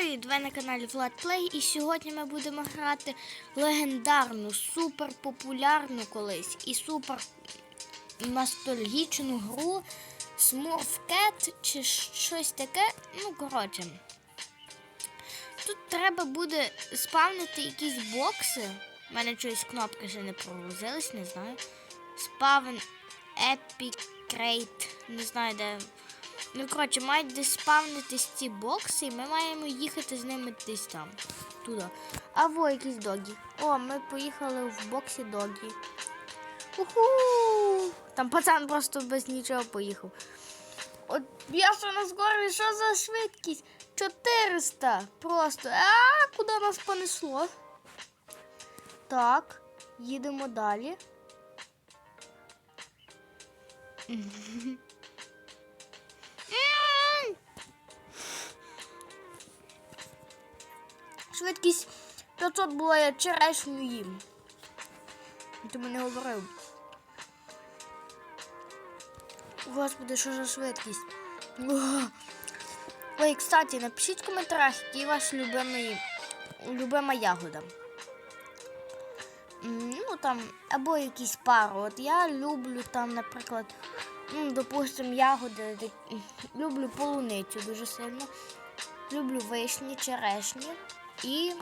привіт! Ви на каналі Влад Плей і сьогодні ми будемо грати легендарну, суперпопулярну колись і супер ностальгічну гру Smurf Cat чи щось таке. Ну, коротше. Тут треба буде спавнити якісь бокси. У мене чогось кнопки ще не прогрузились, не знаю. Спавн Epic Crate. Не знаю, де. Ну, коротше, мають десь спавнитись ці бокси, і ми маємо їхати з ними десь там. Туди. А во якісь догі. О, ми поїхали в боксі догі. Уху! Там пацан просто без нічого поїхав. От я що на скорі, що за швидкість? 400 просто. А, куди нас понесло? Так, їдемо далі. Швидкість 500 була я черешню їм. Ти мене говорив. Господи, що за швидкість? Ой, кстати, напишіть в коментарях, який ваш любимий, любима ягода. Ну там, або якісь пару. От я люблю там, наприклад, ну, допустим, ягоди. Люблю полуницю дуже сильно. Люблю вишні, черешні і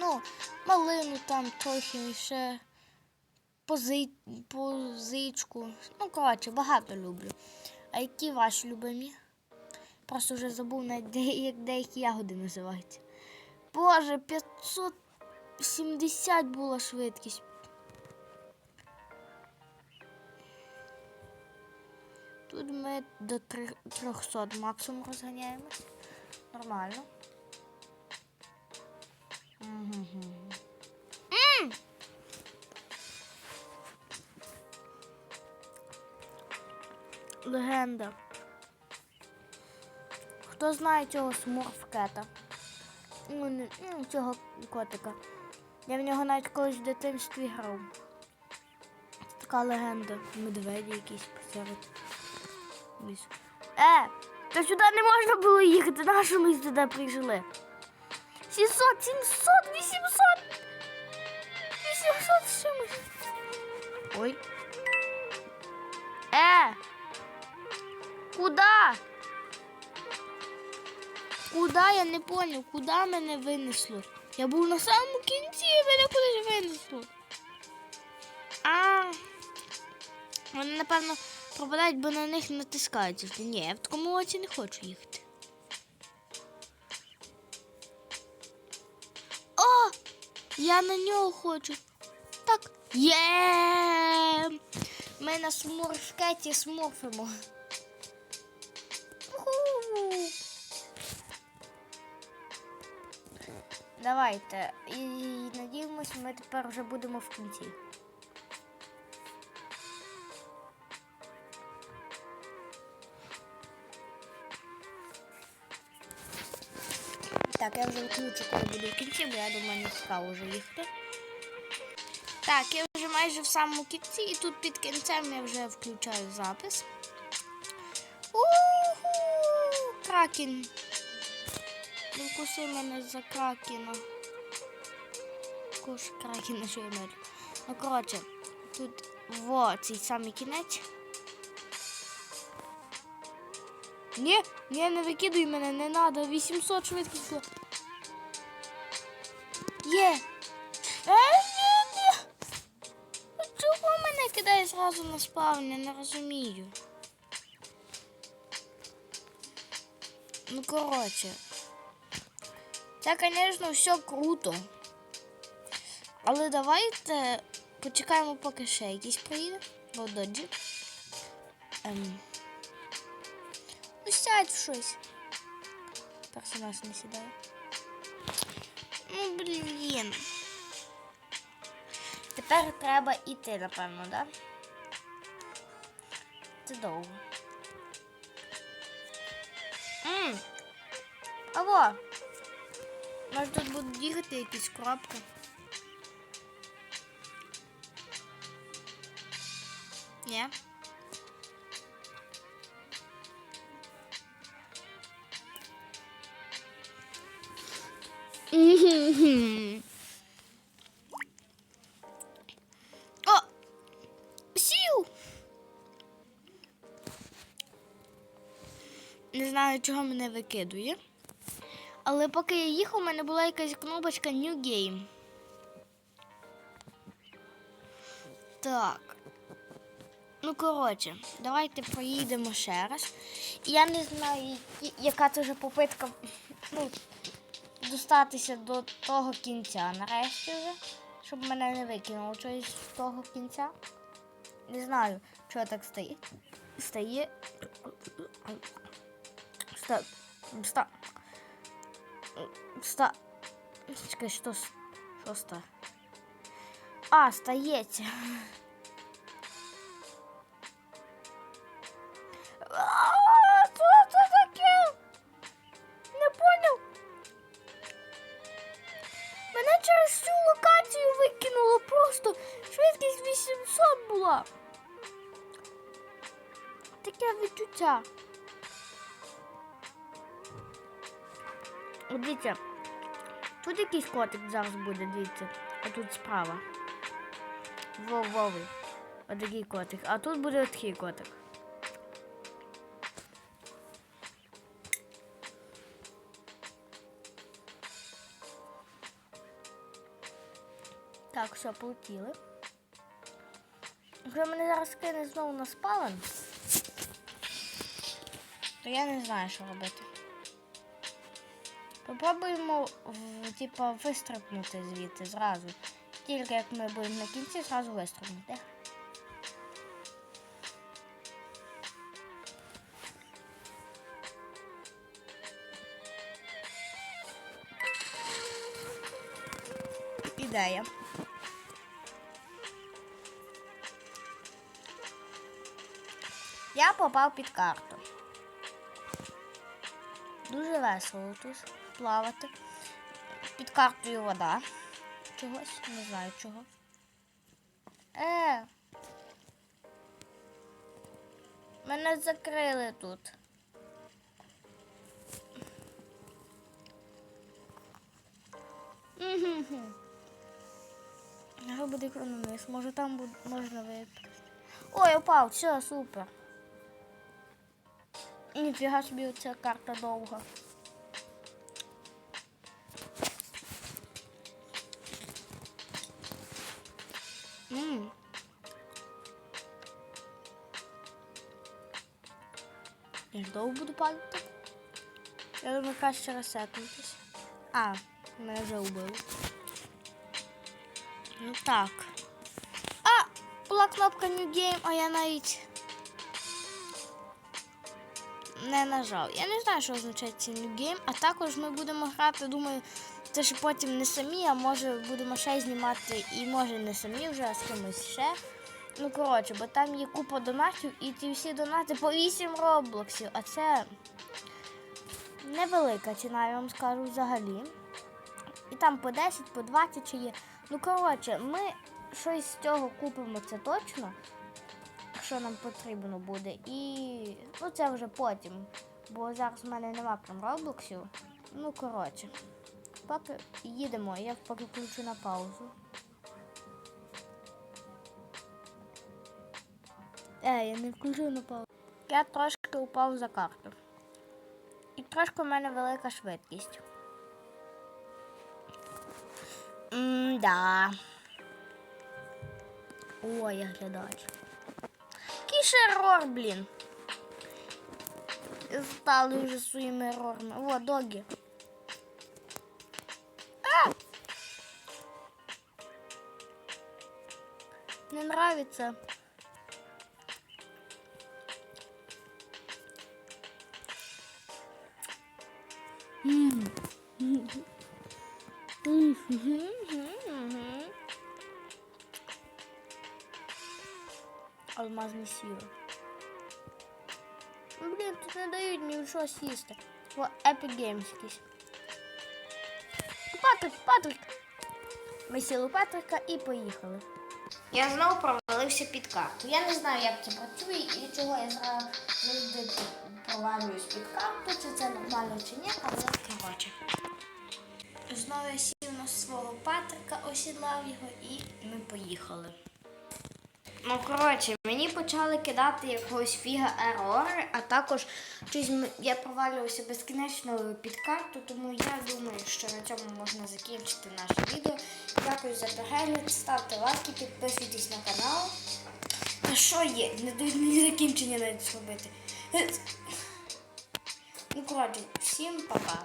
ну, малину там трохи ще пози... позичку. Ну, коротше, багато люблю. А які ваші любимі? Просто вже забув навіть як деякі ягоди називаються. Боже, 570 була швидкість. Тут ми до 300 максимум розганяємось. Нормально. Легенда. Хто знає цього смурфкета? Ну, ну, цього котика. Я в нього навіть колись в дитинстві грав. Така легенда. Медведі якісь посеред. Е! Та сюди не можна було їхати, на ми сюди прийшли? 700, 700, 800! 800 з чимось. Ой. Е! Куда? Куда я не поняв, куди мене винесло? Я був на самому кінці, мене кудись винесло. А. Вони, напевно, пропадають, бо на них натискають. Ні, я в такому оці не хочу їхати. Я на нього хочу. Так. Є! Ми на смурфкеті смурфимо. Давайте. І надіємось, ми тепер вже будемо в кінці. Коли буду в я думаю, не цікаво вже їхати. Так, я вже майже в самому кінці, і тут під кінцем я вже включаю запис. Уху! Кракен. Не мене за кракена. Кош кракена, що я маю. Ну, коротше, тут во цей самий кінець. Ні, ні, не викидуй мене, не треба. 800 швидкість. Є. Е, Чого мене кидає зразу на спавн? Я не розумію. Ну, коротше. Це, звісно, все круто. Але давайте почекаємо, поки ще якийсь приїде. Доджі. Ем. Ну, сядь в щось. Персонаж не сідає. Ну, блін. Тепер треба іти, напевно, да? Це довго. Ммм. Алло. Може тут будуть бігати якісь коробки. Ні. Мгм. О! Сів! Не знаю, чого мене викидує. Але поки я їхав, у мене була якась кнопочка New Game. Так. Ну, коротше, давайте проїдемо ще раз. Я не знаю, яка це вже попитка ну, достатися до того кінця нарешті вже, щоб мене не викинуло щось з того кінця. Не знаю, чого так стає. Стає. Ста. Ста. Ста. Чекай, що, що ста? А, стається. Відчуття. От Дивіться, тут якийсь котик зараз буде, дивіться. А тут справа. Вов, Вовий. Отакий котик. А тут буде такий котик. Так, все, полетіли. Якщо мене зараз кине знову на спален, то я не знаю, що робити. Попробуємо типа вистрибнути звідти зразу. Тільки як ми будемо на кінці, зразу вистрибнути. Ідея. Я попав під карту. Дуже весело тут плавати. Під картою вода. Чогось, не знаю чого. Е. Мене закрили тут. Нехай буде вниз. Може там можна випити. Ой, упав, все, супер. Ніфіга собі ця карта довга. Ммм. Я ж довго буду падати. Я думаю, краще розсекнутися. А, мене вже убили. Ну так. А! Була кнопка New Game, а я навіть не нажав. Я не знаю, що означає цей Game, а також ми будемо грати, думаю, це ж потім не самі, а може будемо ще знімати і може не самі вже, а з кимось ще. Ну, коротше, бо там є купа донатів, і ті всі донати по 8 роблоксів, а це невелика ціна, я вам скажу взагалі. І там по 10, по 20 чи є. Ну, коротше, ми щось з цього купимо, це точно. Що нам потрібно буде. І ну це вже потім. Бо зараз в мене нема прям роблоксів. Ну, коротше. Поки їдемо, я поки включу на паузу. Е, я не включу на паузу. Я трошки упав за карту. І трошки в мене велика швидкість. М-да. Ой, я глядач. Який ще ерор, блін. Стали вже своїми ерорами. О, догі. А! Не нравится. М. Алмазний сіро. Ну, Блін, тут не дають ні що сісти. О, Epic Games якийсь. Патрик, Патрик. Ми сіли у Патрика і поїхали. Я знову провалився під карту. Я не знаю, як це працює і чого я завжди провалююсь під карту, чи це нормально чи ні, але коротше. Знову я сів свого Патрика, осідлав його і ми поїхали. Ну, коротше, мені почали кидати якогось фіга ерори, а також щось я провалювався безкінечно під карту, тому я думаю, що на цьому можна закінчити наше відео. Дякую за перегляд, ставте лайки, підписуйтесь на канал. А що є? Не дають закінчення навіть зробити. Ну, коротше, всім пока.